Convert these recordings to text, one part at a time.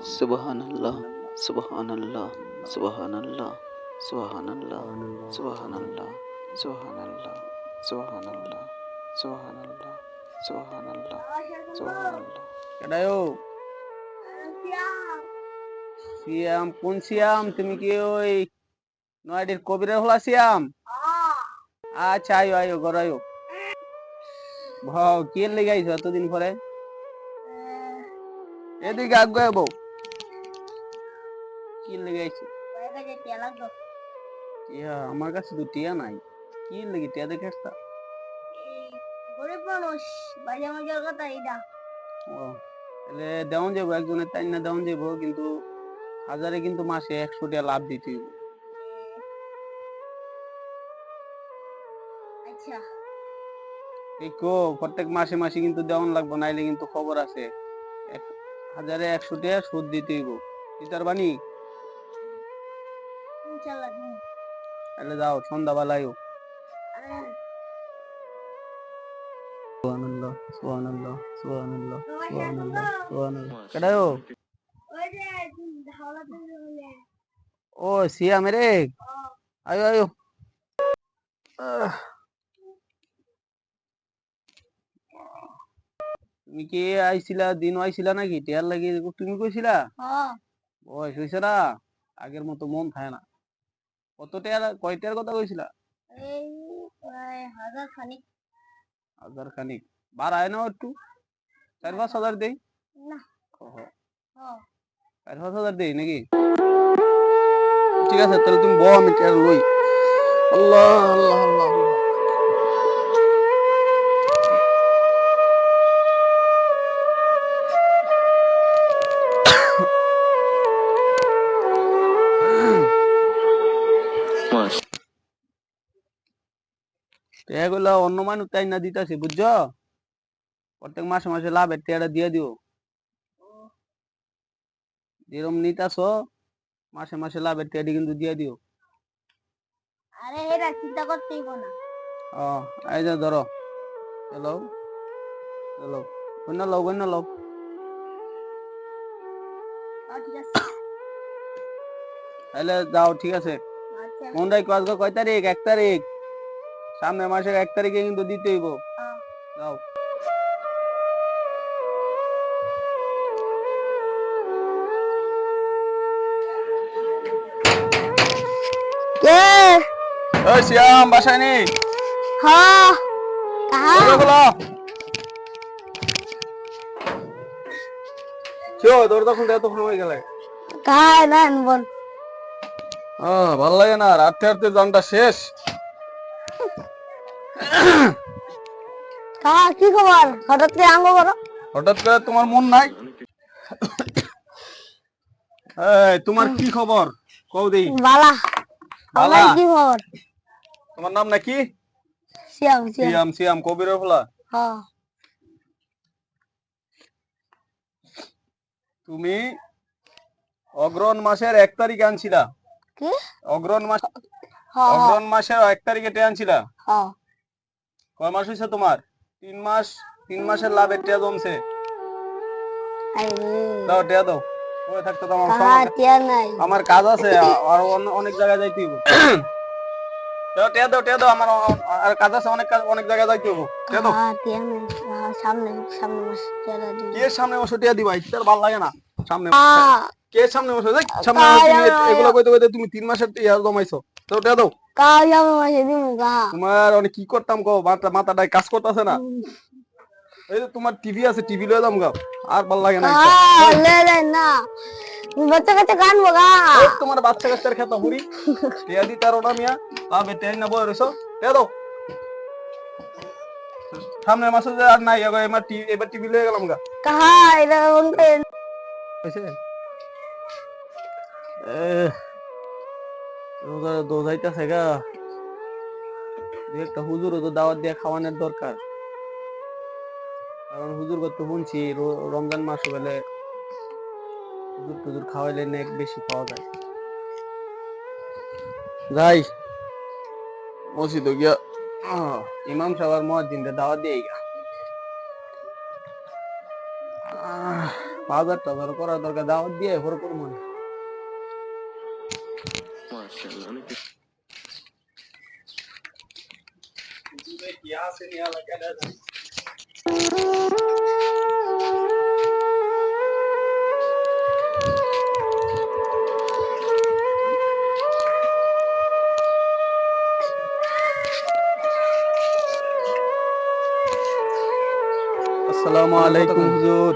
সুবহানাল্লাহ সুবহানাল্লাহ সুবহানাল্লাহ সুবহানাল্লাহ সুবহানাল্লাহ সুবহানাল্লাহ সুবহানাল্লাহ সুবহানাল্লাহ সুবহানাল্লাহ সুবহানাল্লাহ। কেডায়ো সিয়াম, কোন সিয়াম? তুমি কি ওই নয়ডির কবিরের হলা সিয়াম? আচ্ছা আয়ো আয়ো, ঘর আয়ো। ভাও, কে লেগে আইছো এতদিন পরে? এদিকে আগে বউ। কি লেগে আইছো ইয়া আমার কাছে তো টিয়া নাই। কি লেগে টিয়া দেখে আসতা? গরিব মানুষ বাজে মজার কথা এটা ও তাহলে দেওয়ান যাব একজনের তাই না দেওয়ান যাব কিন্তু হাজারে কিন্তু মাসে একশো টাকা লাভ দিতে হইব। আচ্ছা। প্রত্যেক মাসে মাসে কিন্তু দেওয়ান লাগবে নাইলে কিন্তু খবর আছে। হাজারে একশো টাকা সুদ দিতে হইব। দিতার দিন। তাহলে যাও সন্ধ্যাবেলায়ও। আহ, সুবহানাল্লাহ সুবহানাল্লাহ সুবহানাল্লাহ কেডায়ো ও সিয়াম রে ও, আয়ো আয়ো। তুমি কি আইছিলা দিন আইছিলা নাকি? টিয়ার লাগি তুমি কইছিলা? হ্যাঁ, বয়স হইছে না আগের মতো মন থাকে না। কত টিয়ার কয়টার কথা কইছিলা? এই প্রায় হাজার খানিক। হাজার খানিক। বাড়ায় না একটু। চার পাঁচ হাজার দেই। না। চার পাঁচ হাজার দেই নাকি? ঠিক আছে তাহলে তুমি বউ আমি লই। আল্লাহ আল্লাহ আল্লাহ। এগুলো অন্য মানুষ তাই না দিতেছে বুঝছ? প্রত্যেক মাসে মাসে লাভের টেয়াটা দিয়ে দিও। যেরকম নিতাছ মাসে মাসে লাভের টেয়াটি কিন্তু দিয়ে দিও। আরে এটা চিন্তা করতেই না। ও এই যে ধরো হ্যালো হ্যালো গন্য লও গন্য লও ও, ঠিক আছে। তাহলে যাও ঠিক আছে। আজকে কয় তারিখ? এক তারিখ। সামনের মাসের এক তারিখে কিন্তু দিতে হইব। যাও কে? ওই শ্যাম বাসায় নেই? হ্যাঁ। কাহা? দরজা খোলো। চো দরজা খুলতে এত সময় গেলে। বল। হ্যাঁ ভালো লাগে না রাতে রাতে জানটা শেষ। কি খবর? হঠাৎ করে আঙ্গ করো। হঠাৎ করে তোমার মন নাই? এই তোমার কি খবর? কও দেই। বালা। আমার কি খবর? তোমার নাম নাকি? সিয়াম সিয়াম। সিয়াম সিয়াম কবিরের ফলা হ্যাঁ তুমি অগ্রহণ মাসের এক তারিখে আনছিলা। কি? অগ্রহণ মাস অগ্রহণ মাসের এক তারিখে টে আনছিলা? হ্যাঁ কয় মাস হয়েছে তোমার? তিন মাস তিন মাসের লাভ টিয়া জমছে। দাও টিয়া দাও। পরে থাকতে তো আমার টিয়া নাই। আমার কাজ আছে আর অনেক জায়গায় যাইতে হইব। দাও টিয়া দাও টিয়া দাও আমার আর কাজ আছে অনেক কাজ অনেক জায়গায় যাইতে হইব। টিয়া দাও। কাহা টিয়া নাই। সামনে সামনে মাস টিয়া দিন কে সামনে বসে টিয়া দিবা? ইচ্ছার ভালো লাগে না। সামনে কে সামনে বসে? দেখ সামনে এগুলো কইতে কইতে তুমি তিন মাসের টিয়া জমাইছো। টিয়া দাও। কাহা সামনে মাসে দিন কাহা তোমার অনেক কি করতাম কো মাথা মাথাটায় কাজ করতেছে না। এই তোমার টিভি আছে টিভি লয়ে দাম গাও আর ভালো লাগে না লে লে না বাচ্চা কাচ্চা কানবো কাহা তোমার বাচ্চা কাচ্চার খেতা বুড়ি টিয়া দি তার ওটা মিয়া। আবে টিয়া না বই রইছো টিয়া দাও। সামনে মাসে যে আর নাই এবার টিভি এবার টিভি লয়ে গেলাম গা। কাহা এটা হয়েছে? রোজা দোজাইতেছে গা। একটা হুজুর তো দাওয়াত দিয়ে খাওয়ানোর দরকার। কারণ হুজুর কত শুনছি রমজান মাস বেলে হুজুর টুজুর খাওয়াইলে নেক বেশি পাওয়া যায়। যাই, মসজিদে গিয়া ইমাম সাহেব মহাজিনদের দাওয়াত দিয়ে গা। বাজার টাজার করার দরকার, দাওয়াত দিয়ে এরপর করব না। আসসালামু আলাইকুম হুজুর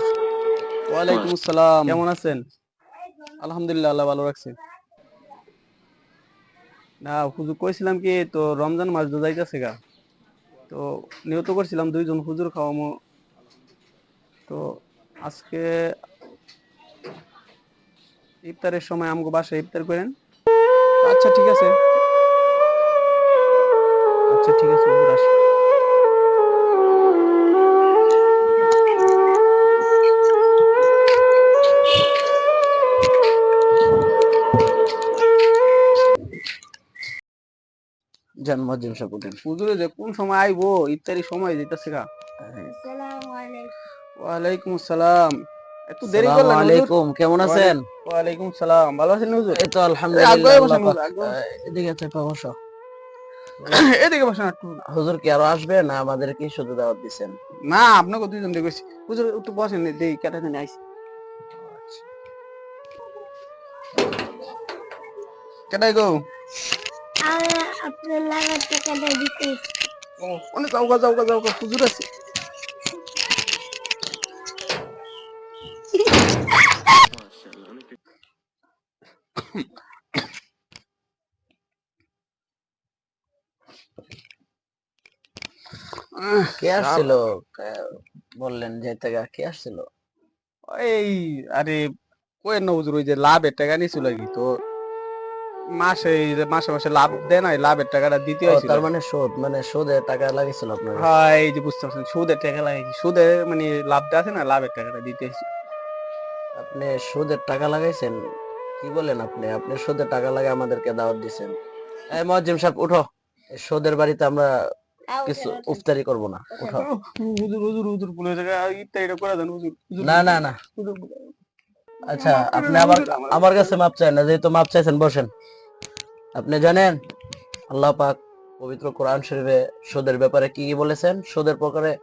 ওয়ালাইকুম আসসালাম কেমন আছেন? আলহামদুলিল্লাহ আল্লাহ ভালো রাখছে। না, হুজুর কইছিলাম কি, তো রমজান মাস তো যাইতেছে গা। তো নিয়ত করছিলাম দুইজন হুজুর খাওয়ামো। তো আজকে ইফতারের সময় আমগো বাসায় ইফতার করেন। আচ্ছা ঠিক আছে। আচ্ছা ঠিক আছে, হুজুর আসি। হুজুরে যে কোন সময় আইবো ইফতারি সময় যেতেছে গা। ওয়ালাইকুম আসসালাম। এত দেরি করলেন হুজুর? কেমন আছেন? ওয়ালাইকুম সালাম। ভালো আছেন হুজুর? এই তো আলহামদুলিল্লাহ এদিকে বসো। এদিকে বসেন একটু। হুজুর কি আরও আসবে না আমাদের কি শুধু দাওয়াত দিচ্ছেন? না আপনাকে দুইজন দেখেছি হুজুর একটু বসেন দেই কেটে দিন আইসি কেটাই গো? আপনার লাগার টাকাটা দিতে ও অনেক যাওগা যাওগা যাওগা হুজুর আছে। আহ, কে আসছিল? বললেন যে থেকে কে আসছিল? এই আরে কই না হুজুর ওই যে লাভের টাকা আর কি তো মাসে মাসে মাসে লাভ দেয় না লাভের টাকাটা দিতে হয়েছিল। তার মানে সুদ মানে সুদে টাকা লাগিয়েছিল আপনার? হ্যাঁ এই যে বুঝতে পারছেন সুদের টাকা লাগিয়েছি। সুদে মানে লাভটা আছে না লাভের টাকাটা দিতে হয়েছে আপনি সুদের টাকা লাগাইছেন? কি বলেন আপনি? আপনি সুদের টাকা লাগে আমাদেরকে দাওয়াত দিছেন। এই মজ্জিম সাহেব উঠো। এই সুদের বাড়িতে আমরা কিছু উফতারি করব না। উঠো। হুজুর হুজুর হুজুর পুরো জায়গা ইত্যাদি করে দেন হুজুর না না না। আচ্ছা আপনি আবার আমার- আমার কাছে মাপ চাই না যেহেতু মাপ চাইছেন বসেন। আপনি জানেন আল্লাহ পাক পবিত্র কোরআন শরীফে সুদের ব্যাপারে কি কি বলেছেন? সুদের প্রকারে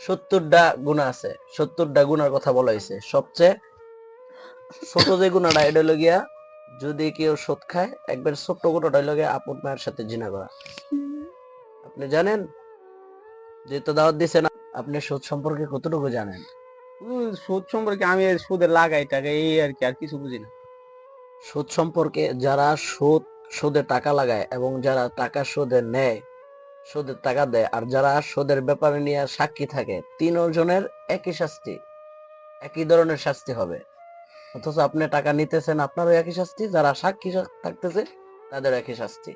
সত্তরটা গুণা আছে সত্তরটা গুণার কথা বলা হয়েছে। সবচেয়ে ছোট যে গুণাটা এটা হলো গিয়া যদি কেউ সুদ খায় একবার ছোট্ট গুণাটা হলো গিয়া আপন মায়ের সাথে জিনা করা। আপনি জানেন যেহেতু দাওয়াত দিচ্ছেন আপনি সুদ সম্পর্কে কতটুকু জানেন? সুদ সম্পর্কে আমি এই সুদে লাগাই টাকা, এই আর কি, আর কিছু বুঝি না। সুদ সম্পর্কে যারা সুদ, সুদে টাকা লাগায় এবং যারা টাকা সুদে নেয় সুদের টাকা দেয়, আর যারা সুদের ব্যাপারে নিয়ে সাক্ষী থাকে, তিনজনের একই শাস্তি, একই ধরনের শাস্তি হবে। অথচ আপনি টাকা নিতেছেন, আপনারও একই শাস্তি, যারা সাক্ষী থাকতেছে তাদের একই শাস্তি।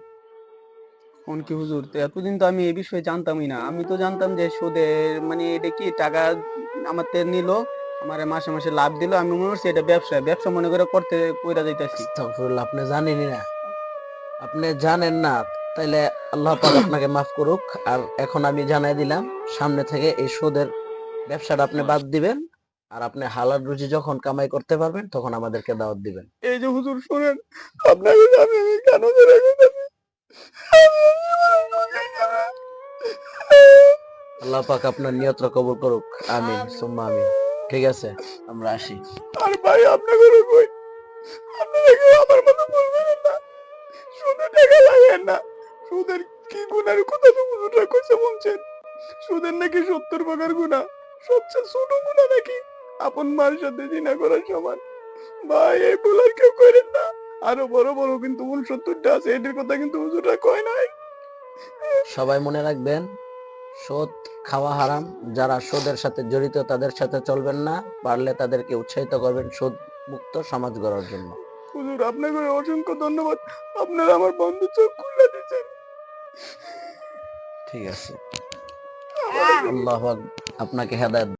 কোন কি হুজুর? এতদিন তো আমি এই বিষয়ে জানতামই না। আমি তো জানতাম যে সুদের মানে এটা কি টাকা আমার তে নিল আমার মাসে মাসে লাভ দিল আমি মনে করছি এটা ব্যবসা ব্যবসা মনে করে করতে কইরা যাইতাছি। আপনি জানেনই না। আপনি জানেন না তাইলে আল্লাহ পাক আপনাকে মাফ করুক। আর এখন আমি জানাই দিলাম সামনে থেকে এই সুদের ব্যবসাটা আপনি বাদ দিবেন আর আপনি হালাল রুজি যখন কামাই করতে পারবেন তখন আমাদেরকে দাওয়াত দিবেন। এই যে হুজুর শুনেন আপনাকে জানি আমি কেন আল্লাহ পাক আপনার কবুল করুক। আমিন সুম্মা আমিন। ঠিক আছে আমরা আসি। আর ভাই আপনাকে কই আপনারা কেউ আমার মতো বলবেন না। সুদের টাকা লাগেন না। সুদের কি গুণার কথা তো হুজুররা কইছে বলছেন? সুদের নাকি সত্তর প্রকার গুণা? সবচেয়ে ছোট গুণা নাকি? আপন মার সাথে জিনা করার সমান। ভাই এই ভুল আর কেউ করেন না। আরও বড় বড় কিন্তু ভুল সত্তরটা আছে এটির কথা কিন্তু হুজুররা কয় নাই। সবাই মনে রাখবেন সুদ খাওয়া হারাম যারা সুদের সাথে জড়িত তাদের সাথে চলবেন না পারলে তাদেরকে উৎসাহিত করবেন সুদ মুক্ত সমাজ গড়ার জন্য। হুজুর আপনাকে অসংখ্য ধন্যবাদ আপনারা আমার বন্ধু চোখ খুলে দিচ্ছেন ঠিক আছে। আল্লাহ আপনাকে হেদায়ত